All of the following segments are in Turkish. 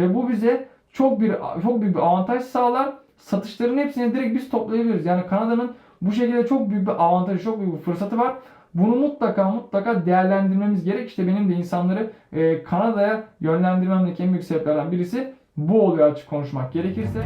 ve bu bize çok bir çok büyük bir avantaj sağlar. Satışların hepsini direkt biz toplayabiliriz. Yani Kanada'nın bu şekilde çok büyük bir avantajı, çok büyük bir fırsatı var. Bunu mutlaka mutlaka değerlendirmemiz gerek. İşte benim de insanları e, Kanada'ya yönlendirmemdeki en büyük sebeplerden birisi bu oluyor açık konuşmak gerekirse.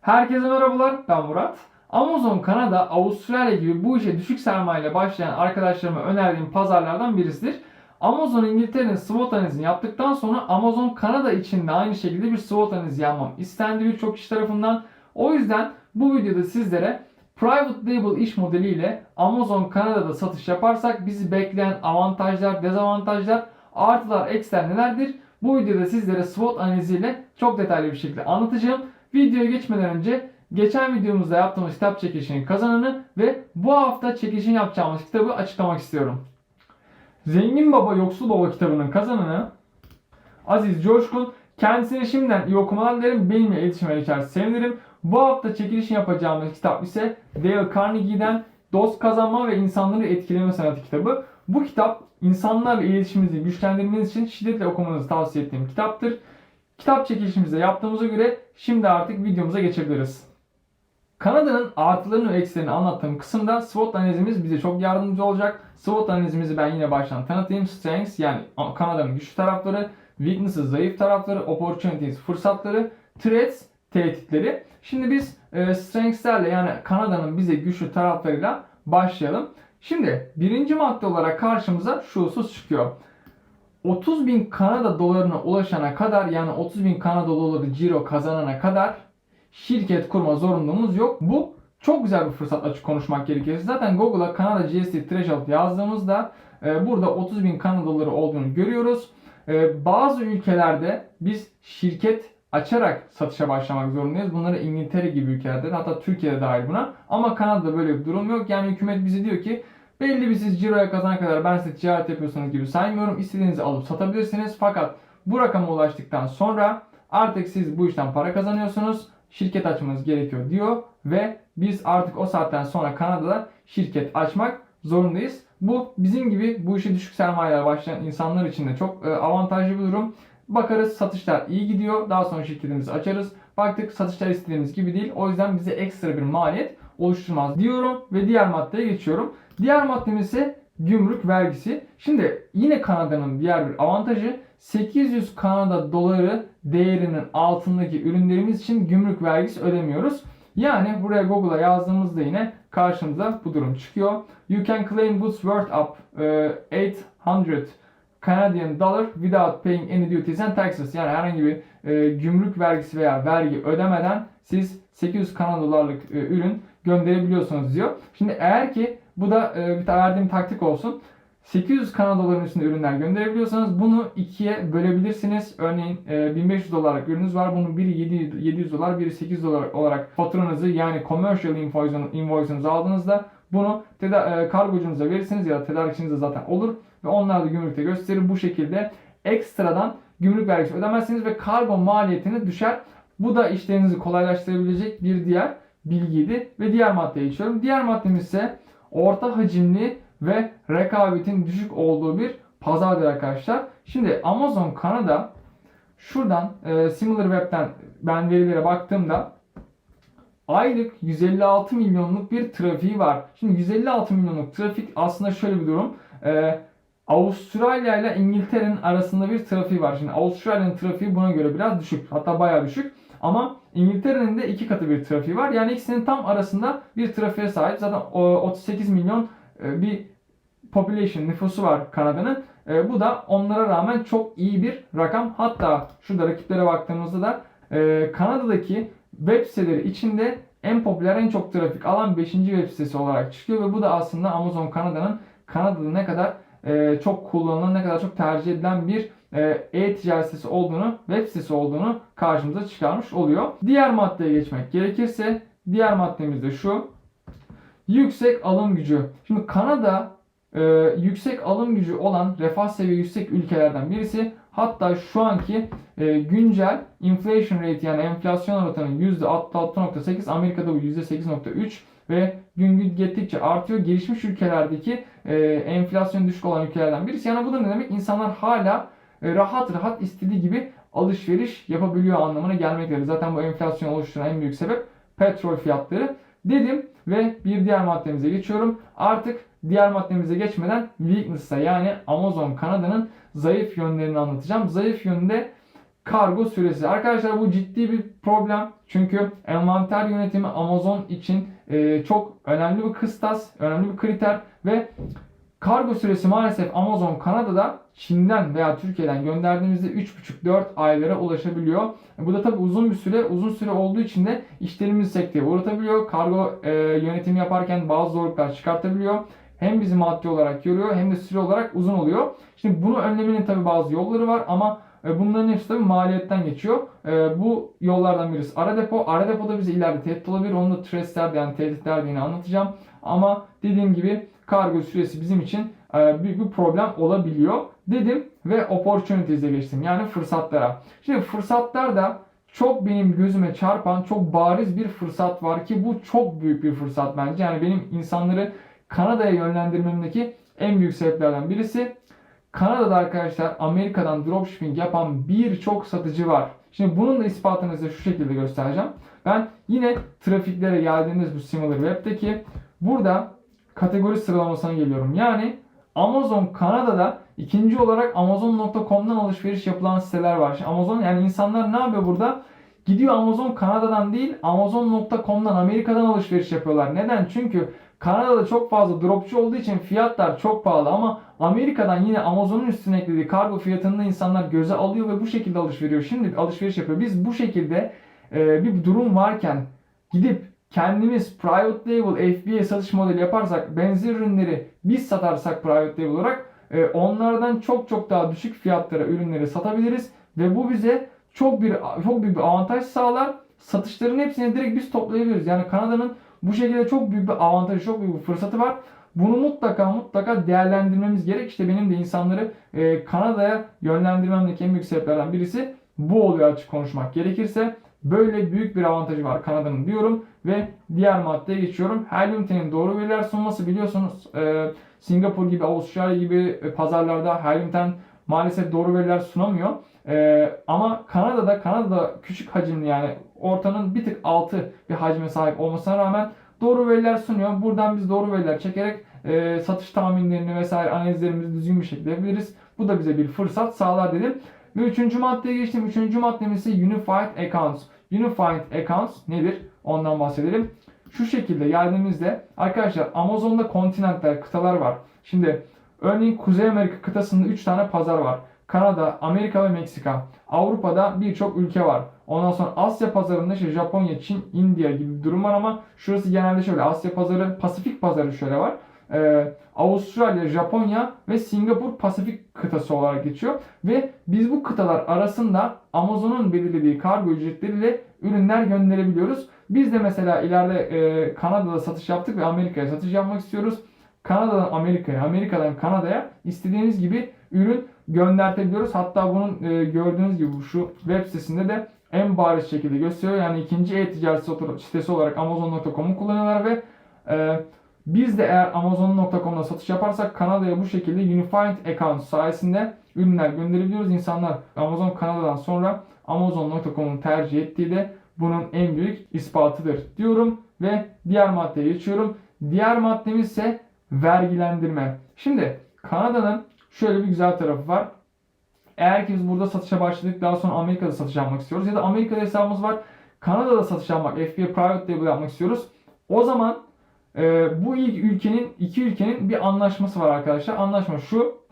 Herkese merhabalar, ben Murat. Amazon Kanada, Avustralya gibi bu işe düşük sermayeyle başlayan arkadaşlarıma önerdiğim pazarlardan birisidir. Amazon İngiltere'nin SWOT analizini yaptıktan sonra Amazon Kanada için de aynı şekilde bir SWOT analizi yapmam istendi birçok kişi tarafından. O yüzden bu videoda sizlere Private Label iş modeliyle Amazon Kanada'da satış yaparsak bizi bekleyen avantajlar, dezavantajlar, artılar, eksiler nelerdir? Bu videoda sizlere SWOT analiziyle çok detaylı bir şekilde anlatacağım. Videoya geçmeden önce geçen videomuzda yaptığımız kitap çekilişinin kazananı ve bu hafta çekilişini yapacağımız kitabı açıklamak istiyorum. Zengin Baba Yoksul Baba kitabının kazananı Aziz Coşkun. Kendisine şimdiden iyi okumalar dilerim. Benimle iletişime geçer sevinirim. Bu hafta çekilişini yapacağımız kitap ise Dale Carnegie'den Dost Kazanma ve İnsanları Etkileme Sanatı kitabı. Bu kitap insanlarla iletişimimizi güçlendirmeniz için şiddetle okumanızı tavsiye ettiğim kitaptır. Kitap çekilişimizde yaptığımıza göre şimdi artık videomuza geçebiliriz. Kanada'nın artılarını ve eksilerini anlattığım kısımda SWOT analizimiz bize çok yardımcı olacak. SWOT analizimizi ben yine baştan tanıtayım. Strengths yani Kanada'nın güçlü tarafları, weaknesses zayıf tarafları, opportunities fırsatları, threats tehditleri. Şimdi biz e, strengths'lerle yani Kanada'nın bize güçlü taraflarıyla başlayalım. Şimdi birinci madde olarak karşımıza şu husus çıkıyor. 30 bin Kanada dolarına ulaşana kadar yani 30 bin Kanada doları ciro kazanana kadar şirket kurma zorunluluğumuz yok. Bu çok güzel bir fırsat açık konuşmak gerekirse. Zaten Google'a Kanada GST Threshold yazdığımızda e, burada 30 bin Kanada doları olduğunu görüyoruz. E, bazı ülkelerde biz şirket açarak satışa başlamak zorundayız. Bunları İngiltere gibi ülkelerde hatta Türkiye'de dahil buna. Ama Kanada'da böyle bir durum yok. Yani hükümet bize diyor ki belli bir siz ciroya kazana kadar ben size ticaret yapıyorsunuz gibi saymıyorum. İstediğinizi alıp satabilirsiniz. Fakat bu rakama ulaştıktan sonra artık siz bu işten para kazanıyorsunuz. Şirket açmanız gerekiyor diyor ve biz artık o saatten sonra Kanada'da şirket açmak zorundayız. Bu bizim gibi bu işi düşük sermayeler başlayan insanlar için de çok e, avantajlı bir durum. Bakarız satışlar iyi gidiyor. Daha sonra şirketimizi açarız. Baktık satışlar istediğimiz gibi değil. O yüzden bize ekstra bir maliyet oluşturmaz diyorum ve diğer maddeye geçiyorum. Diğer maddemiz ise gümrük vergisi. Şimdi yine Kanada'nın diğer bir avantajı 800 Kanada doları değerinin altındaki ürünlerimiz için gümrük vergisi ödemiyoruz. Yani buraya Google'a yazdığımızda yine karşımıza bu durum çıkıyor. You can claim goods worth up uh, 800 Canadian dollar without paying any duties and taxes. Yani herhangi bir e, gümrük vergisi veya vergi ödemeden siz 800 Kanada dolarlık e, ürün gönderebiliyorsunuz diyor. Şimdi eğer ki bu da e, bir verdiğim taktik olsun. 800 Kanada doların üstünde ürünler gönderebiliyorsanız bunu ikiye bölebilirsiniz. Örneğin e, 1500 dolarlık ürününüz var. Bunun biri 700, 700 dolar, biri 800 dolar olarak faturanızı yani commercial invoice'unuzu aldığınızda bunu teda- e, kargocunuza verirsiniz ya da tedarikçinize zaten olur ve onlar da gümrükte gösterir. Bu şekilde ekstradan gümrük vergisi ödemezsiniz ve kargo maliyetini düşer. Bu da işlerinizi kolaylaştırabilecek bir diğer bilgiydi ve diğer maddeye geçiyorum. Diğer maddemiz ise orta hacimli ve rekabetin düşük olduğu bir pazardır arkadaşlar. Şimdi Amazon Kanada şuradan e, SimilarWeb'den ben verilere baktığımda aylık 156 milyonluk bir trafiği var. Şimdi 156 milyonluk trafik aslında şöyle bir durum. E, Avustralya ile İngiltere'nin arasında bir trafiği var. Şimdi Avustralya'nın trafiği buna göre biraz düşük. Hatta bayağı düşük. Ama İngiltere'nin de iki katı bir trafiği var. Yani ikisinin tam arasında bir trafiğe sahip. Zaten 38 milyon e, bir population nüfusu var Kanada'nın. E, bu da onlara rağmen çok iyi bir rakam. Hatta şurada rakiplere baktığımızda da e, Kanada'daki web siteleri içinde en popüler, en çok trafik alan 5. web sitesi olarak çıkıyor ve bu da aslında Amazon Kanada'nın Kanada'da ne kadar e, çok kullanılan, ne kadar çok tercih edilen bir e, e-ticaret sitesi olduğunu, web sitesi olduğunu karşımıza çıkarmış oluyor. Diğer maddeye geçmek gerekirse, diğer maddemiz de şu. Yüksek alım gücü. Şimdi Kanada e, yüksek alım gücü olan refah seviye yüksek ülkelerden birisi. Hatta şu anki e, güncel inflation rate yani enflasyon oranının %66.8, Amerika'da bu %8.3, ve gün gün gittikçe artıyor. Gelişmiş ülkelerdeki e, enflasyon düşük olan ülkelerden birisi. Yani bu da ne demek? İnsanlar hala e, rahat rahat istediği gibi alışveriş yapabiliyor anlamına gelmektedir. Zaten bu enflasyon oluşturan en büyük sebep petrol fiyatları dedim ve bir diğer maddemize geçiyorum. Artık diğer maddemize geçmeden weakness'a yani Amazon Kanada'nın zayıf yönlerini anlatacağım. Zayıf yönde kargo süresi. Arkadaşlar bu ciddi bir problem. Çünkü envanter yönetimi Amazon için e, çok önemli bir kıstas, önemli bir kriter ve kargo süresi maalesef Amazon Kanada'da Çin'den veya Türkiye'den gönderdiğimizde 3,5-4 aylara ulaşabiliyor. Bu da tabi uzun bir süre, uzun süre olduğu için de işlerimizi sekteye uğratabiliyor. Kargo e, yönetimi yaparken bazı zorluklar çıkartabiliyor. Hem bizi maddi olarak yoruyor hem de süre olarak uzun oluyor. Şimdi bunu önlemenin tabi bazı yolları var ama e, bunların hepsi tabi maliyetten geçiyor. E, bu yollardan birisi ara depo. Ara depoda bize ileride tehdit olabilir. Onu da trace'ler yani tehditler diye anlatacağım. Ama dediğim gibi kargo süresi bizim için e, büyük bir problem olabiliyor dedim ve opportunities'e geçtim. Yani fırsatlara. Şimdi fırsatlarda çok benim gözüme çarpan çok bariz bir fırsat var ki bu çok büyük bir fırsat bence. Yani benim insanları Kanada'ya yönlendirmemdeki en büyük sebeplerden birisi. Kanada'da arkadaşlar Amerika'dan dropshipping yapan birçok satıcı var. Şimdi bunun da ispatını size şu şekilde göstereceğim. Ben yine trafiklere geldiğiniz bu SimilarWeb'deki burada kategori sıralamasına geliyorum. Yani Amazon Kanada'da ikinci olarak Amazon.com'dan alışveriş yapılan siteler var. Şimdi Amazon yani insanlar ne yapıyor burada? Gidiyor Amazon Kanada'dan değil Amazon.com'dan Amerika'dan alışveriş yapıyorlar. Neden? Çünkü Kanada'da çok fazla dropçu olduğu için fiyatlar çok pahalı ama Amerika'dan yine Amazon'un üstüne eklediği kargo fiyatını insanlar göze alıyor ve bu şekilde alışveriş Şimdi alışveriş yapıyor. Biz bu şekilde e, bir durum varken gidip kendimiz private label FBA satış modeli yaparsak benzer ürünleri biz satarsak private label olarak e, onlardan çok çok daha düşük fiyatlara ürünleri satabiliriz ve bu bize çok bir çok büyük bir avantaj sağlar. Satışların hepsini direkt biz toplayabiliriz. Yani Kanada'nın bu şekilde çok büyük bir avantajı, çok büyük bir fırsatı var. Bunu mutlaka mutlaka değerlendirmemiz gerek. İşte benim de insanları e, Kanada'ya yönlendirmemdeki en büyük sebeplerden birisi bu oluyor açık konuşmak gerekirse. Böyle büyük bir avantajı var Kanada'nın diyorum ve diğer maddeye geçiyorum. Her ünitenin doğru veriler sunması biliyorsunuz e, Singapur gibi, Avustralya gibi e, pazarlarda her üniten maalesef doğru veriler sunamıyor. E, ama Kanada'da, Kanada'da küçük hacimli yani ortanın bir tık altı bir hacme sahip olmasına rağmen doğru veriler sunuyor. Buradan biz doğru veriler çekerek e, satış tahminlerini vesaire analizlerimizi düzgün bir şekilde yapabiliriz. Bu da bize bir fırsat sağlar dedim. Ve üçüncü maddeye geçtim. Üçüncü maddemiz ise Unified Accounts. Unified Accounts nedir? Ondan bahsedelim. Şu şekilde geldiğimizde arkadaşlar Amazon'da kontinentler, kıtalar var. Şimdi örneğin Kuzey Amerika kıtasında 3 tane pazar var. Kanada, Amerika ve Meksika. Avrupa'da birçok ülke var. Ondan sonra Asya pazarında işte Japonya, Çin, India gibi bir durum var ama şurası genelde şöyle. Asya pazarı, Pasifik pazarı şöyle var. Ee, Avustralya, Japonya ve Singapur Pasifik kıtası olarak geçiyor. Ve biz bu kıtalar arasında Amazon'un belirlediği kargo ücretleriyle ürünler gönderebiliyoruz. Biz de mesela ileride e, Kanada'da satış yaptık ve Amerika'ya satış yapmak istiyoruz. Kanada'dan Amerika'ya, Amerika'dan Kanada'ya istediğimiz gibi ürün göndertebiliyoruz. Hatta bunun e, gördüğünüz gibi şu web sitesinde de en bariz şekilde gösteriyor. Yani ikinci e-ticaret sitesi olarak Amazon.com'u kullanıyorlar ve e, biz de eğer Amazon.com'da satış yaparsak Kanada'ya bu şekilde Unified Account sayesinde ürünler gönderebiliyoruz. İnsanlar Amazon Kanada'dan sonra Amazon.com'un tercih ettiği de bunun en büyük ispatıdır diyorum ve diğer maddeye geçiyorum. Diğer maddemiz ise vergilendirme. Şimdi Kanada'nın şöyle bir güzel tarafı var. Eğer ki biz burada satışa başladık daha sonra Amerika'da satış yapmak istiyoruz ya da Amerika'da hesabımız var. Kanada'da satış yapmak, FBA Private Label yapmak istiyoruz. O zaman e, bu ilk ülkenin, iki ülkenin bir anlaşması var arkadaşlar. Anlaşma şu.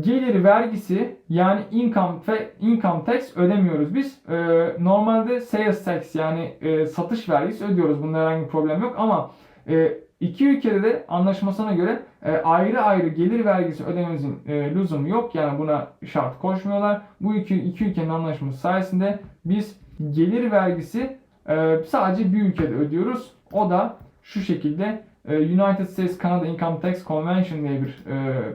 Gelir vergisi yani income, income tax ödemiyoruz biz. E, normalde sales tax yani e, satış vergisi ödüyoruz. Bunda herhangi bir problem yok ama e, iki ülkede de anlaşmasına göre e, ayrı ayrı gelir vergisi ödememizin e, lüzumu yok. Yani buna şart koşmuyorlar. Bu iki, iki ülkenin anlaşması sayesinde biz gelir vergisi e, sadece bir ülkede ödüyoruz. O da şu şekilde United States Canada Income Tax Convention diye bir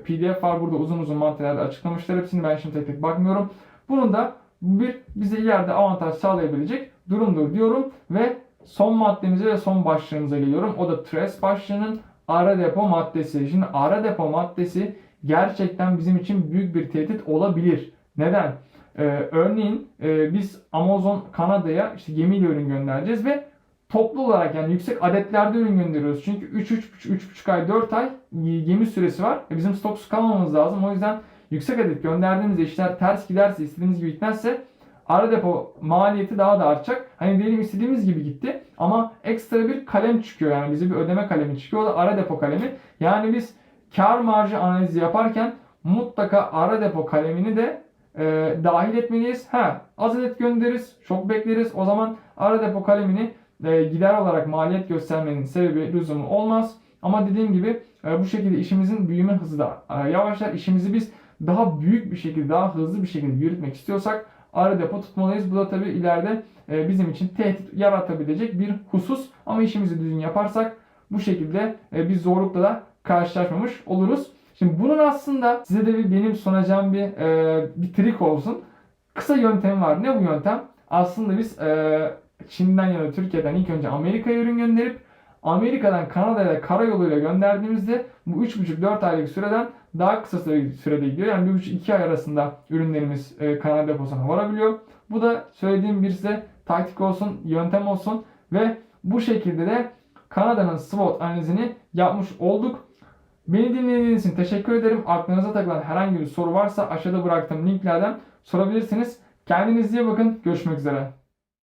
PDF var. Burada uzun uzun maddelerde açıklamışlar hepsini. Ben şimdi tek tek bakmıyorum. Bunun da bir bize ileride avantaj sağlayabilecek durumdur diyorum ve son maddemize ve son başlığımıza geliyorum. O da TRES başlığının ara depo maddesi. Şimdi ara depo maddesi gerçekten bizim için büyük bir tehdit olabilir. Neden? Ee, örneğin e, biz Amazon Kanada'ya işte gemiyle ürün göndereceğiz ve toplu olarak yani yüksek adetlerde ürün gönderiyoruz. Çünkü 3 3 3,5 ay 4 ay gemi süresi var. E, bizim stoksuz kalmamamız lazım. O yüzden yüksek adet gönderdiğimizde işler ters giderse, istediğimiz gibi gitmezse ara depo maliyeti daha da artacak. Hani diyelim istediğimiz gibi gitti ama ekstra bir kalem çıkıyor yani bize bir ödeme kalemi çıkıyor. O da ara depo kalemi. Yani biz kar marjı analizi yaparken mutlaka ara depo kalemini de e, dahil etmeliyiz. Ha, az adet göndeririz, çok bekleriz. O zaman ara depo kalemini e, gider olarak maliyet göstermenin sebebi lüzumu olmaz. Ama dediğim gibi e, bu şekilde işimizin büyüme hızı da e, yavaşlar. İşimizi biz daha büyük bir şekilde, daha hızlı bir şekilde yürütmek istiyorsak ara depo tutmalıyız. Bu da tabii ileride e, bizim için tehdit yaratabilecek bir husus. Ama işimizi düzgün yaparsak bu şekilde e, bir zorlukla da karşılaşmamış oluruz. Şimdi bunun aslında size de bir benim sunacağım bir e, bir trik olsun. Kısa yöntem var. Ne bu yöntem? Aslında biz Çin'den ya da Türkiye'den ilk önce Amerika'ya ürün gönderip Amerika'dan Kanada'ya karayoluyla gönderdiğimizde bu 3,5-4 aylık süreden daha kısa süre- sürede gidiyor. Yani 1,5-2 ay arasında ürünlerimiz e, Kanada deposuna varabiliyor. Bu da söylediğim bir size taktik olsun, yöntem olsun ve bu şekilde de Kanada'nın SWOT analizini yapmış olduk. Beni dinlediğiniz için teşekkür ederim. Aklınıza takılan herhangi bir soru varsa aşağıda bıraktığım linklerden sorabilirsiniz. Kendinize iyi bakın. Görüşmek üzere.